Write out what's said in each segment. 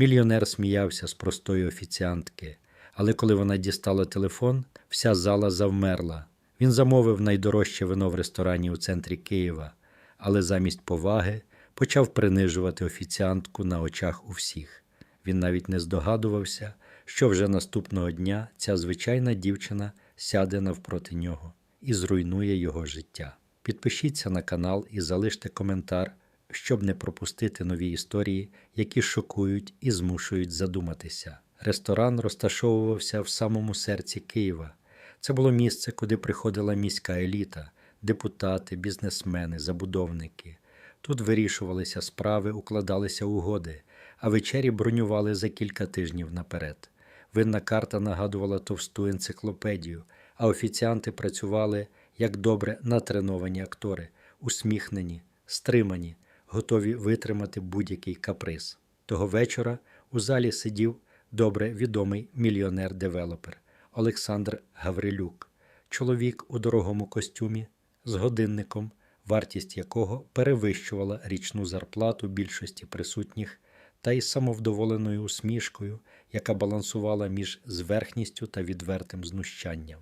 Мільйонер сміявся з простої офіціантки, але коли вона дістала телефон, вся зала завмерла. Він замовив найдорожче вино в ресторані у центрі Києва, але замість поваги почав принижувати офіціантку на очах у всіх. Він навіть не здогадувався, що вже наступного дня ця звичайна дівчина сяде навпроти нього і зруйнує його життя. Підпишіться на канал і залиште коментар, щоб не пропустити нові історії, які шокують і змушують задуматися. Ресторан розташовувався в самому серці Києва. Це було місце, куди приходила міська еліта, депутати, бізнесмени, забудовники. Тут вирішувалися справи, укладалися угоди, а вечері бронювали за кілька тижнів наперед. Винна карта нагадувала товсту енциклопедію, а офіціанти працювали як добре натреновані актори, усміхнені, стримані, готові витримати будь-який каприз. Того вечора у залі сидів добре відомий мільйонер-девелопер Олександр Гаврилюк, чоловік у дорогому костюмі з годинником, вартість якого перевищувала річну зарплату більшості присутніх, та із самовдоволеною усмішкою, яка балансувала між зверхністю та відвертим знущанням.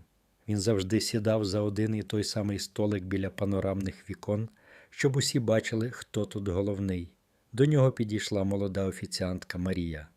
Він завжди сідав за один і той самий столик біля панорамних вікон, щоб усі бачили, хто тут головний. До нього підійшла молода офіціантка Марія.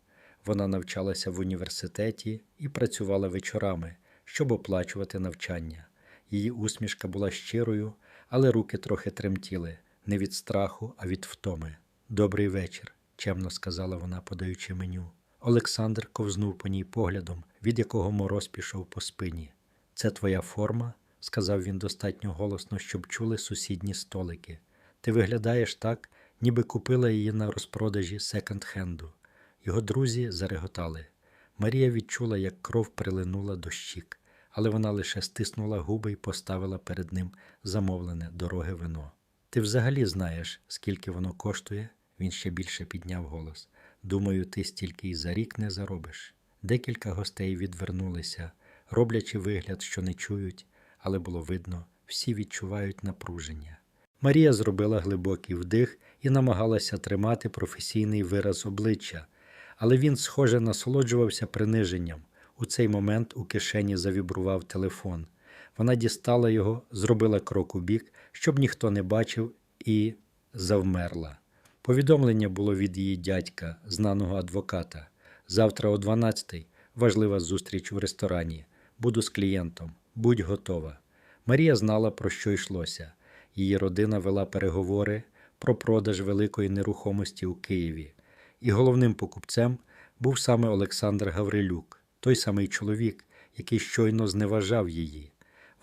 Вона навчалася в університеті і працювала вечорами, щоб оплачувати навчання. Її усмішка була щирою, але руки трохи тремтіли не від страху, а від втоми. Добрий вечір, чемно сказала вона, подаючи меню. Олександр ковзнув по ній поглядом, від якого мороз пішов по спині. Це твоя форма, сказав він достатньо голосно, щоб чули сусідні столики. Ти виглядаєш так, ніби купила її на розпродажі секонд-хенду. Його друзі зареготали. Марія відчула, як кров прилинула до щік, але вона лише стиснула губи і поставила перед ним замовлене дороге вино. Ти взагалі знаєш, скільки воно коштує? Він ще більше підняв голос. Думаю, ти стільки й за рік не заробиш. Декілька гостей відвернулися, роблячи вигляд, що не чують, але було видно, всі відчувають напруження. Марія зробила глибокий вдих і намагалася тримати професійний вираз обличчя, але він, схоже, насолоджувався приниженням. У цей момент у кишені завібрував телефон. Вона дістала його, зробила крок у бік, щоб ніхто не бачив, і завмерла. Повідомлення було від її дядька, знаного адвоката. Завтра о 12-й важлива зустріч у ресторані. Буду з клієнтом. Будь готова. Марія знала, про що йшлося. Її родина вела переговори про продаж великої нерухомості у Києві. І головним покупцем був саме Олександр Гаврилюк, той самий чоловік, який щойно зневажав її.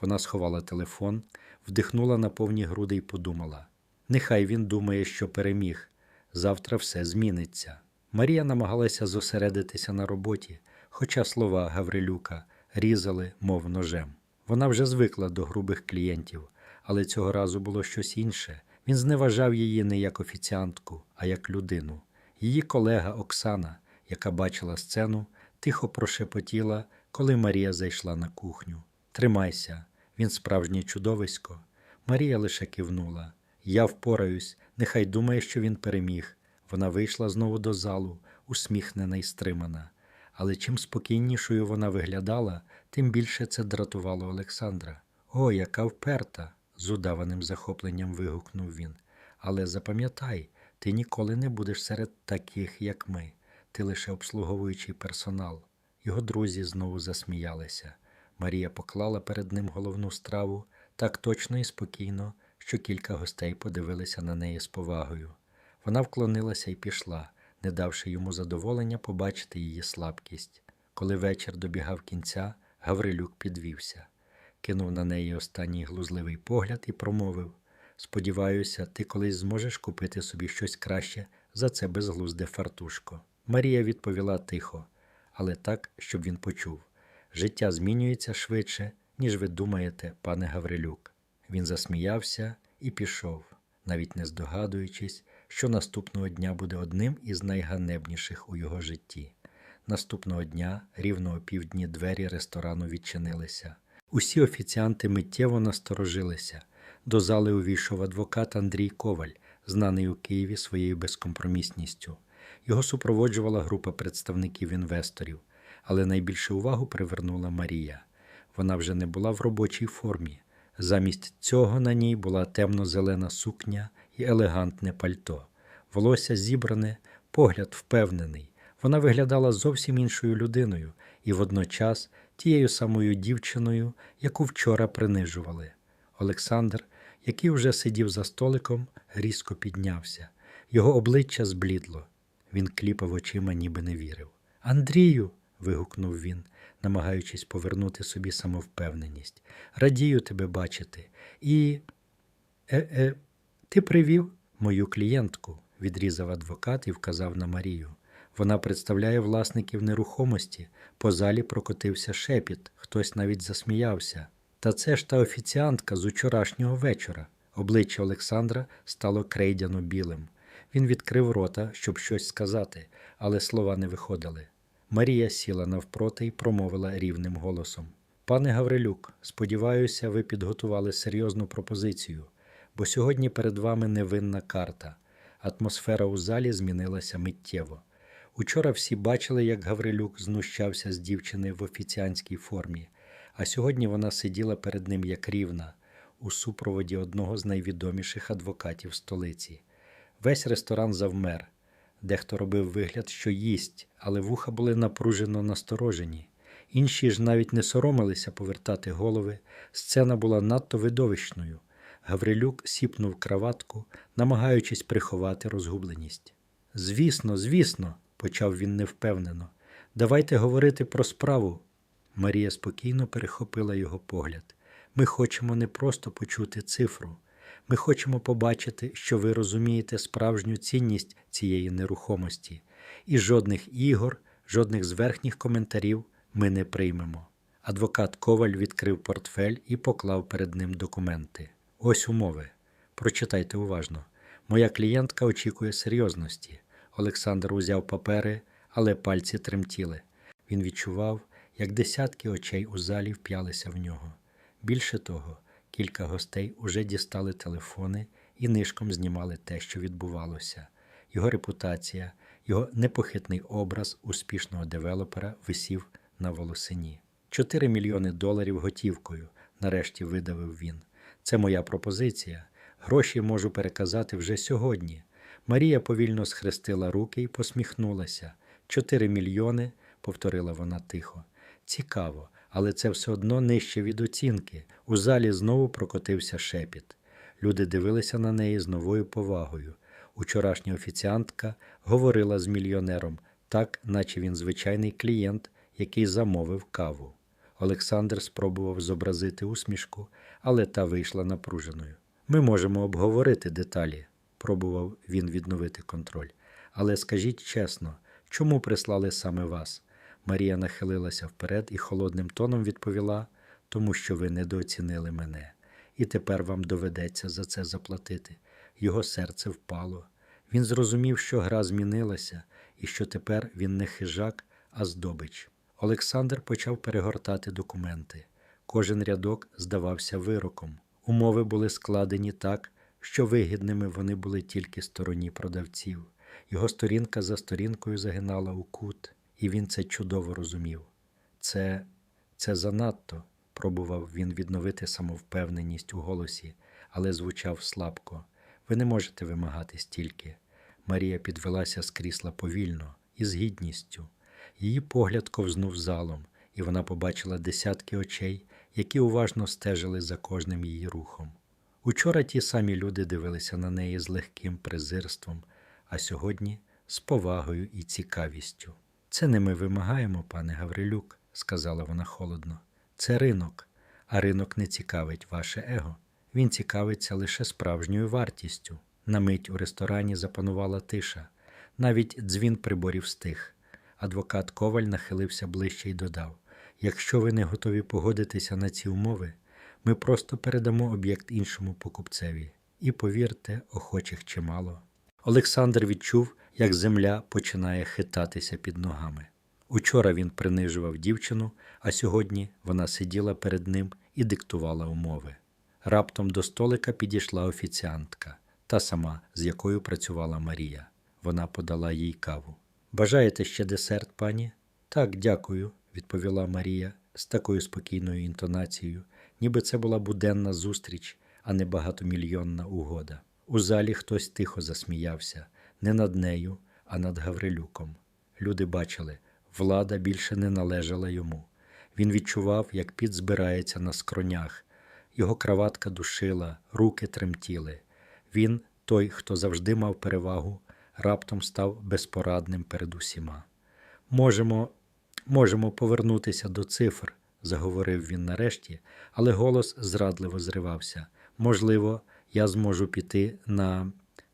Вона сховала телефон, вдихнула на повні груди і подумала: нехай він думає, що переміг. Завтра все зміниться. Марія намагалася зосередитися на роботі, хоча слова Гаврилюка різали, мов ножем. Вона вже звикла до грубих клієнтів, але цього разу було щось інше. Він зневажав її не як офіціантку, а як людину. Її колега Оксана, яка бачила сцену, тихо прошепотіла, коли Марія зайшла на кухню. Тримайся, він справжнє чудовисько. Марія лише кивнула. Я впораюсь, нехай думає, що він переміг. Вона вийшла знову до залу, усміхнена й стримана. Але чим спокійнішою вона виглядала, тим більше це дратувало Олександра. О, яка вперта! З удаваним захопленням вигукнув він. Але запам'ятай, ти ніколи не будеш серед таких, як ми. Ти лише обслуговуючий персонал. Його друзі знову засміялися. Марія поклала перед ним головну страву так точно і спокійно, що кілька гостей подивилися на неї з повагою. Вона вклонилася і пішла, не давши йому задоволення побачити її слабкість. Коли вечір добігав кінця, Гаврилюк підвівся, кинув на неї останній глузливий погляд і промовив Сподіваюся, ти колись зможеш купити собі щось краще за це безглузде фартушко. Марія відповіла тихо, але так, щоб він почув. Життя змінюється швидше, ніж ви думаєте, пане Гаврилюк. Він засміявся і пішов, навіть не здогадуючись, що наступного дня буде одним із найганебніших у його житті. Наступного дня, рівно о півдні, двері ресторану відчинилися. Усі офіціанти миттєво насторожилися. До зали увійшов адвокат Андрій Коваль, знаний у Києві своєю безкомпромісністю. Його супроводжувала група представників інвесторів, але найбільше увагу привернула Марія. Вона вже не була в робочій формі. Замість цього на ній була темно-зелена сукня і елегантне пальто. Волосся зібране, погляд впевнений. Вона виглядала зовсім іншою людиною і водночас тією самою дівчиною, яку вчора принижували. Олександр, який вже сидів за столиком, різко піднявся. Його обличчя зблідло. Він кліпав очима, ніби не вірив. Андрію. вигукнув він, намагаючись повернути собі самовпевненість. Радію тебе бачити. І. Е-е, ти привів мою клієнтку, відрізав адвокат і вказав на Марію. Вона представляє власників нерухомості. По залі прокотився шепіт, хтось навіть засміявся. Та це ж та офіціантка з учорашнього вечора. Обличчя Олександра стало крейдяно білим. Він відкрив рота, щоб щось сказати, але слова не виходили. Марія сіла навпроти і промовила рівним голосом: Пане Гаврилюк, сподіваюся, ви підготували серйозну пропозицію, бо сьогодні перед вами невинна карта. Атмосфера у залі змінилася миттєво. Учора всі бачили, як Гаврилюк знущався з дівчини в офіціанській формі, а сьогодні вона сиділа перед ним як рівна, у супроводі одного з найвідоміших адвокатів столиці. Весь ресторан завмер. Дехто робив вигляд, що їсть, але вуха були напружено насторожені. Інші ж навіть не соромилися повертати голови. Сцена була надто видовищною. Гаврилюк сіпнув краватку, намагаючись приховати розгубленість. Звісно, звісно, почав він невпевнено. Давайте говорити про справу. Марія спокійно перехопила його погляд. Ми хочемо не просто почути цифру. Ми хочемо побачити, що ви розумієте справжню цінність цієї нерухомості, і жодних ігор, жодних зверхніх коментарів ми не приймемо. Адвокат Коваль відкрив портфель і поклав перед ним документи. Ось умови. Прочитайте уважно. Моя клієнтка очікує серйозності. Олександр узяв папери, але пальці тремтіли. Він відчував, як десятки очей у залі вп'ялися в нього. Більше того, кілька гостей уже дістали телефони і нишком знімали те, що відбувалося. Його репутація, його непохитний образ успішного девелопера висів на волосині. Чотири мільйони доларів готівкою, нарешті видавив він. Це моя пропозиція. Гроші можу переказати вже сьогодні. Марія повільно схрестила руки і посміхнулася. Чотири мільйони, повторила вона тихо. Цікаво, але це все одно нижче від оцінки. У залі знову прокотився шепіт. Люди дивилися на неї з новою повагою. Учорашня офіціантка говорила з мільйонером, так, наче він звичайний клієнт, який замовив каву. Олександр спробував зобразити усмішку, але та вийшла напруженою. Ми можемо обговорити деталі, пробував він відновити контроль. Але скажіть чесно, чому прислали саме вас? Марія нахилилася вперед і холодним тоном відповіла, тому що ви недооцінили мене, і тепер вам доведеться за це заплатити. Його серце впало. Він зрозумів, що гра змінилася, і що тепер він не хижак, а здобич. Олександр почав перегортати документи. Кожен рядок здавався вироком. Умови були складені так, що вигідними вони були тільки стороні продавців. Його сторінка за сторінкою загинала у кут, і він це чудово розумів. Це, це занадто, пробував він відновити самовпевненість у голосі, але звучав слабко. Ви не можете вимагати стільки. Марія підвелася з крісла повільно і з гідністю. Її погляд ковзнув залом, і вона побачила десятки очей, які уважно стежили за кожним її рухом. Учора ті самі люди дивилися на неї з легким презирством, а сьогодні з повагою і цікавістю. Це не ми вимагаємо, пане Гаврилюк, сказала вона холодно. Це ринок, а ринок не цікавить ваше его. Він цікавиться лише справжньою вартістю. На мить у ресторані запанувала тиша, навіть дзвін приборів стих. Адвокат Коваль нахилився ближче і додав: якщо ви не готові погодитися на ці умови, ми просто передамо об'єкт іншому покупцеві. І повірте, охочих чимало. Олександр відчув, як земля починає хитатися під ногами. Учора він принижував дівчину, а сьогодні вона сиділа перед ним і диктувала умови. Раптом до столика підійшла офіціантка, та сама, з якою працювала Марія. Вона подала їй каву. Бажаєте ще десерт, пані? Так, дякую, відповіла Марія з такою спокійною інтонацією, ніби це була буденна зустріч, а не багатомільйонна угода. У залі хтось тихо засміявся, не над нею, а над Гаврилюком. Люди бачили, влада більше не належала йому. Він відчував, як піт збирається на скронях. Його краватка душила, руки тремтіли. Він, той, хто завжди мав перевагу, раптом став безпорадним перед усіма. Можемо, можемо повернутися до цифр, заговорив він нарешті, але голос зрадливо зривався. Можливо, я зможу піти на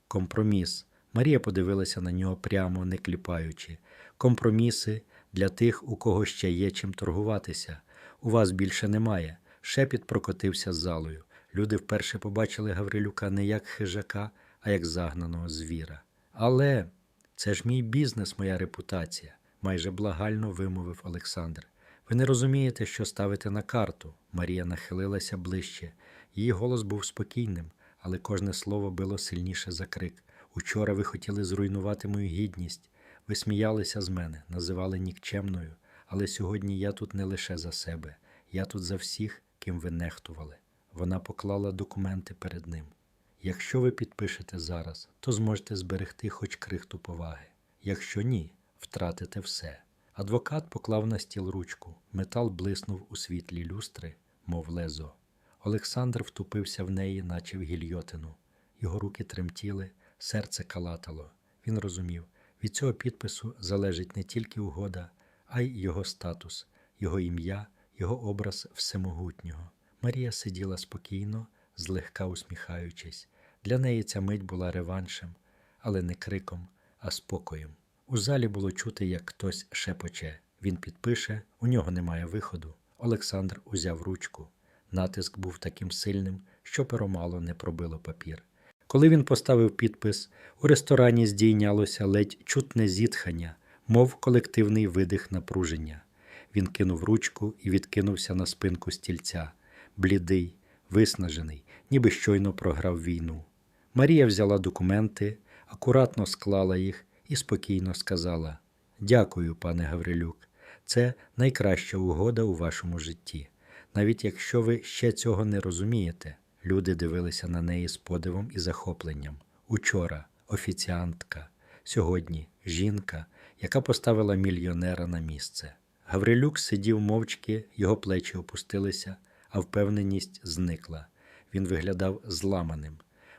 компроміс. Марія подивилася на нього прямо, не кліпаючи. Компроміси для тих, у кого ще є чим торгуватися. У вас більше немає. Шепіт прокотився з залою. Люди вперше побачили Гаврилюка не як хижака, а як загнаного звіра. Але це ж мій бізнес, моя репутація, майже благально вимовив Олександр. Ви не розумієте, що ставите на карту. Марія нахилилася ближче. Її голос був спокійним, але кожне слово било сильніше за крик. Учора ви хотіли зруйнувати мою гідність. Ви сміялися з мене, називали нікчемною, але сьогодні я тут не лише за себе, я тут за всіх, ким ви нехтували. Вона поклала документи перед ним. Якщо ви підпишете зараз, то зможете зберегти хоч крихту поваги. Якщо ні, втратите все. Адвокат поклав на стіл ручку. Метал блиснув у світлі люстри, мов лезо. Олександр втупився в неї, наче в гільйотину. Його руки тремтіли, серце калатало. Він розумів, від цього підпису залежить не тільки угода, а й його статус, його ім'я, його образ всемогутнього. Марія сиділа спокійно, злегка усміхаючись. Для неї ця мить була реваншем, але не криком, а спокоєм. У залі було чути, як хтось шепоче. Він підпише, у нього немає виходу. Олександр узяв ручку. Натиск був таким сильним, що перо мало не пробило папір. Коли він поставив підпис, у ресторані здійнялося ледь чутне зітхання, мов колективний видих напруження. Він кинув ручку і відкинувся на спинку стільця, блідий, виснажений, ніби щойно програв війну. Марія взяла документи, акуратно склала їх і спокійно сказала: Дякую, пане Гаврилюк, це найкраща угода у вашому житті. Навіть якщо ви ще цього не розумієте, люди дивилися на неї з подивом і захопленням. Учора офіціантка, сьогодні жінка, яка поставила мільйонера на місце. Гаврилюк сидів мовчки, його плечі опустилися, а впевненість зникла. Він виглядав зламаним.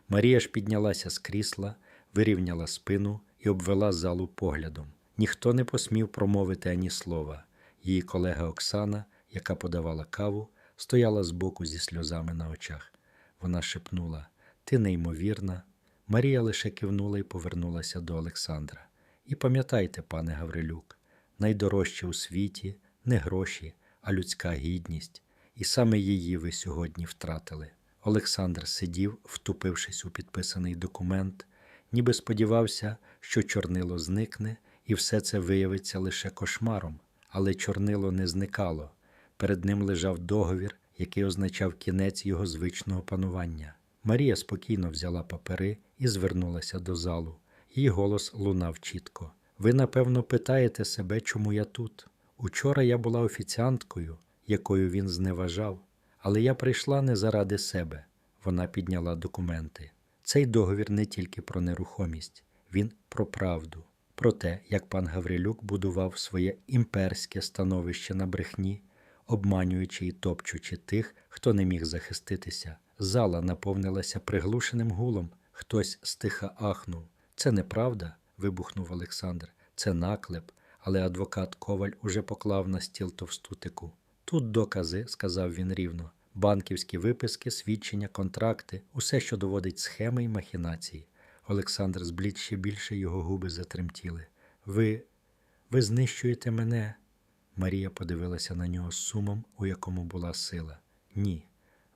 Марія ж піднялася з крісла, вирівняла спину і обвела залу поглядом. Ніхто не посмів промовити ані слова. Її колега Оксана, яка подавала каву, стояла збоку зі сльозами на очах. Вона шепнула: Ти неймовірна. Марія лише кивнула і повернулася до Олександра. І пам'ятайте, пане Гаврилюк, найдорожче у світі не гроші, а людська гідність, і саме її ви сьогодні втратили. Олександр сидів, втупившись у підписаний документ, ніби сподівався, що чорнило зникне, і все це виявиться лише кошмаром, але чорнило не зникало. Перед ним лежав договір, який означав кінець його звичного панування. Марія спокійно взяла папери і звернулася до залу. Її голос лунав чітко. Ви, напевно, питаєте себе, чому я тут. Учора я була офіціанткою, якою він зневажав, але я прийшла не заради себе. Вона підняла документи. Цей договір не тільки про нерухомість, він про правду, про те, як пан Гаврилюк будував своє імперське становище на брехні, обманюючи і топчучи тих, хто не міг захиститися. Зала наповнилася приглушеним гулом. Хтось стиха ахнув. Це неправда, вибухнув Олександр. Це наклеп, але адвокат Коваль уже поклав на стіл товстутику. Тут докази, сказав він рівно, банківські виписки, свідчення, контракти, усе, що доводить схеми і махінації. Олександр зблід ще більше його губи затремтіли. Ви. ви знищуєте мене. Марія подивилася на нього з сумом, у якому була сила. Ні,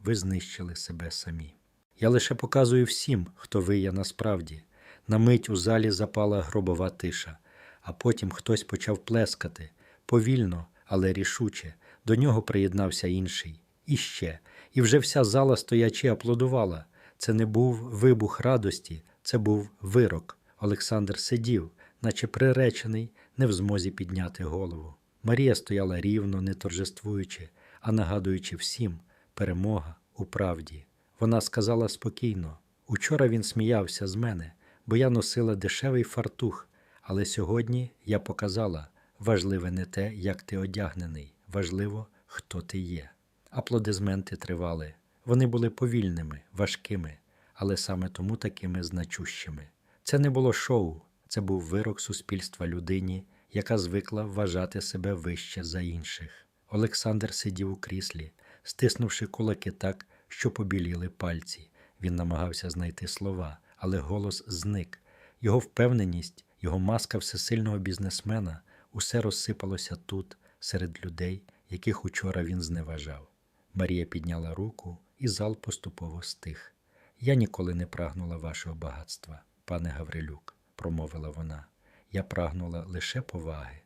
ви знищили себе самі. Я лише показую всім, хто ви є насправді. На мить у залі запала гробова тиша, а потім хтось почав плескати повільно, але рішуче. До нього приєднався інший. І ще. І вже вся зала стоячи аплодувала. Це не був вибух радості, це був вирок. Олександр сидів, наче приречений, не в змозі підняти голову. Марія стояла рівно, не торжествуючи, а нагадуючи всім перемога у правді. Вона сказала спокійно: Учора він сміявся з мене, бо я носила дешевий фартух, але сьогодні я показала важливе не те, як ти одягнений, важливо, хто ти є. Аплодисменти тривали. Вони були повільними, важкими, але саме тому такими значущими. Це не було шоу, це був вирок суспільства людині, яка звикла вважати себе вище за інших. Олександр сидів у кріслі, стиснувши кулаки так, що побіліли пальці. Він намагався знайти слова, але голос зник. Його впевненість, його маска всесильного бізнесмена усе розсипалося тут, серед людей, яких учора він зневажав. Марія підняла руку, і зал поступово стих. Я ніколи не прагнула вашого багатства, пане Гаврилюк, промовила вона. Я прагнула лише поваги.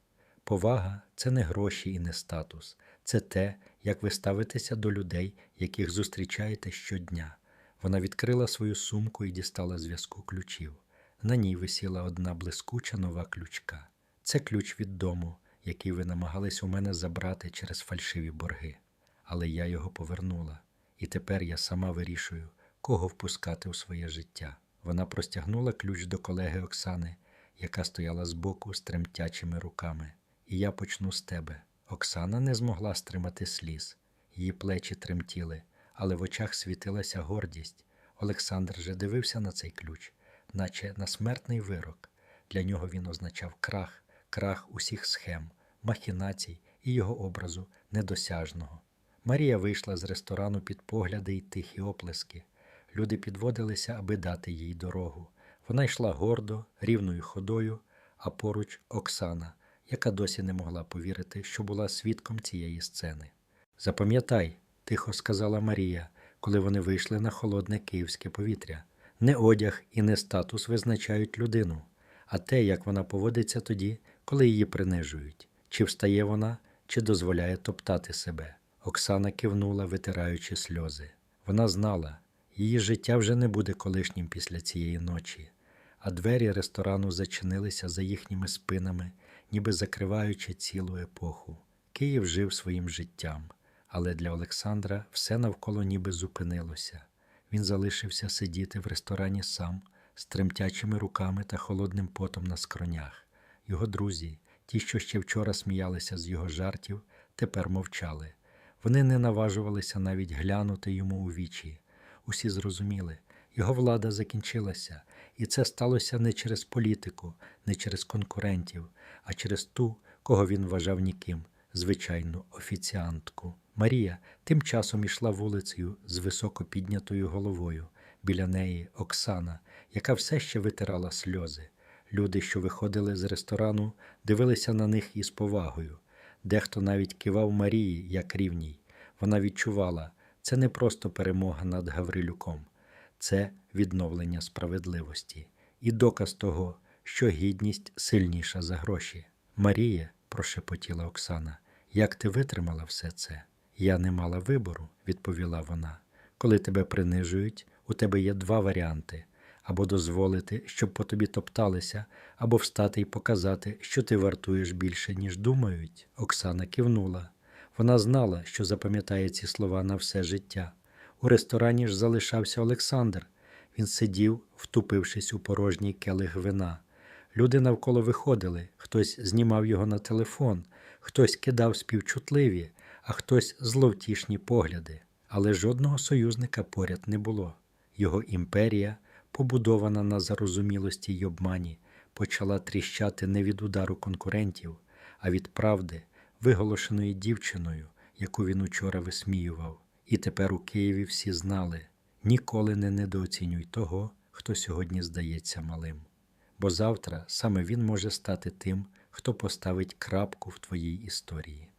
Повага це не гроші і не статус, це те, як ви ставитеся до людей, яких зустрічаєте щодня. Вона відкрила свою сумку і дістала зв'язку ключів. На ній висіла одна блискуча нова ключка. Це ключ від дому, який ви намагались у мене забрати через фальшиві борги. Але я його повернула, і тепер я сама вирішую, кого впускати у своє життя. Вона простягнула ключ до колеги Оксани, яка стояла збоку з тремтячими руками. І я почну з тебе. Оксана не змогла стримати сліз. Її плечі тремтіли, але в очах світилася гордість. Олександр же дивився на цей ключ, наче на смертний вирок. Для нього він означав крах, крах усіх схем, махінацій і його образу недосяжного. Марія вийшла з ресторану під погляди й тихі оплески. Люди підводилися, аби дати їй дорогу. Вона йшла гордо, рівною ходою, а поруч Оксана, яка досі не могла повірити, що була свідком цієї сцени. Запам'ятай, тихо сказала Марія, коли вони вийшли на холодне київське повітря. Не одяг і не статус визначають людину, а те, як вона поводиться тоді, коли її принижують, чи встає вона, чи дозволяє топтати себе. Оксана кивнула, витираючи сльози. Вона знала, її життя вже не буде колишнім після цієї ночі, а двері ресторану зачинилися за їхніми спинами, ніби закриваючи цілу епоху. Київ жив своїм життям, але для Олександра все навколо ніби зупинилося. Він залишився сидіти в ресторані сам, з тремтячими руками та холодним потом на скронях. Його друзі, ті, що ще вчора сміялися з його жартів, тепер мовчали. Вони не наважувалися навіть глянути йому у вічі. Усі зрозуміли, його влада закінчилася, і це сталося не через політику, не через конкурентів, а через ту, кого він вважав ніким, звичайну офіціантку. Марія тим часом ішла вулицею з високо піднятою головою. Біля неї Оксана, яка все ще витирала сльози. Люди, що виходили з ресторану, дивилися на них із повагою. Дехто навіть кивав Марії як рівній. Вона відчувала, це не просто перемога над Гаврилюком, це відновлення справедливості і доказ того, що гідність сильніша за гроші. Марія, прошепотіла Оксана, як ти витримала все це? Я не мала вибору, відповіла вона. Коли тебе принижують, у тебе є два варіанти або дозволити, щоб по тобі топталися, або встати і показати, що ти вартуєш більше, ніж думають. Оксана кивнула. Вона знала, що запам'ятає ці слова на все життя. У ресторані ж залишався Олександр. Він сидів, втупившись у порожній келих вина. Люди навколо виходили, хтось знімав його на телефон, хтось кидав співчутливі, а хтось зловтішні погляди. Але жодного союзника поряд не було. Його імперія, побудована на зарозумілості й обмані, почала тріщати не від удару конкурентів, а від правди, виголошеної дівчиною, яку він учора висміював. І тепер у Києві всі знали ніколи не недооцінюй того, хто сьогодні здається малим. Бо завтра саме він може стати тим, хто поставить крапку в твоїй історії.